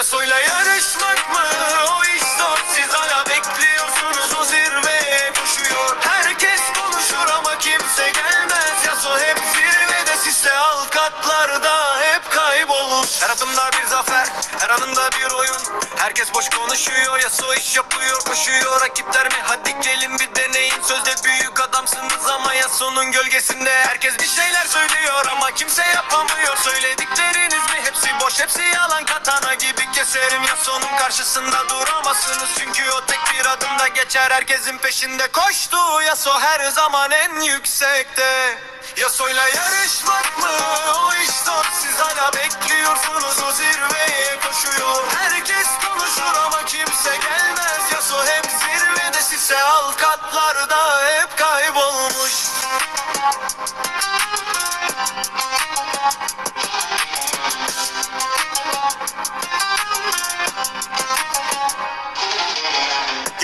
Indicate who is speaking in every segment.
Speaker 1: Yasoyla yarışmak mı? O iş zor. Siz hala bekliyorsunuz. O zirveye koşuyor. Herkes konuşur ama kimse gelmez. Yaso hep zirvede. Sizse alt katlarda hep kaybolmuş Her adımda bir zafer, her anında bir oyun. Herkes boş konuşuyor, Yaso iş yapıyor, koşuyor. Rakipler mi? Hadi gelin bir deneyin. Sözde büyük adamsınız ama Yaso'nun gölgesinde Herkes bir şeyler söylüyor ama kimse Katana gibi keserim Yaso'nun karşısında duramazsınız. Çünkü o tek bir adımda geçer Herkesin peşinde. Koştu Yaso her zaman en yüksekte. Yaso'yla yarışmak mı? O iş zor. Siz hala bekliyorsunuz O zirveye koşuyor. Herkes konuşur ama kimse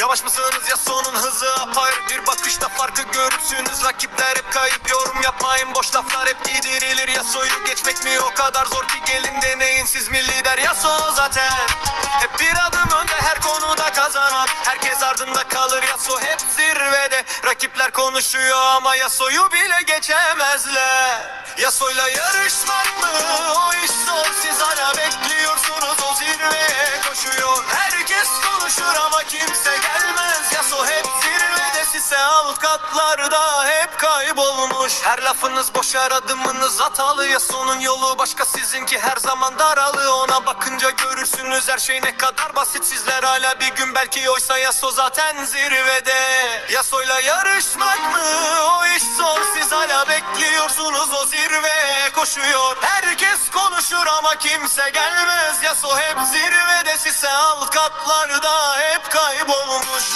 Speaker 1: Yavaş mısınız? Ya sonun hızı apayrı bir bakışta farkı görürsünüz. Rakipler hep kayıp. Yorum yapmayın. Boş laflar hep giydirilir Ya soyu geçmek mi o kadar zor ki gelin deneyin siz mi lider? Ya so zaten Hep bir adım önde. Her konuda kazanan Herkes ardında kalır. Ya so hep zirvede. Rakipler konuşuyor ama Yaso'yu bile geçemezler. Yaso'yla yarışmak mı? O iş zor. Siz hala bekliyorsunuz. O zirveye koşuyor. Herkes konuşur ama kimse alt katlarda hep kaybolmuş. Her lafınız boş her adımınız hatalı Yaso'nun yolu başka sizinki her zaman daralı. Ona bakınca görürsünüz her şey ne kadar basit. Sizler hala bir gün belki oysa Yaso zaten zirvede. Yaso'yla yarışmak mı? O iş zor siz hala bekliyorsunuz. O zirveye koşuyor. Herkes konuşur ama kimse gelmez. Yaso hep zirvede sizse alt katlarda hep kaybolmuş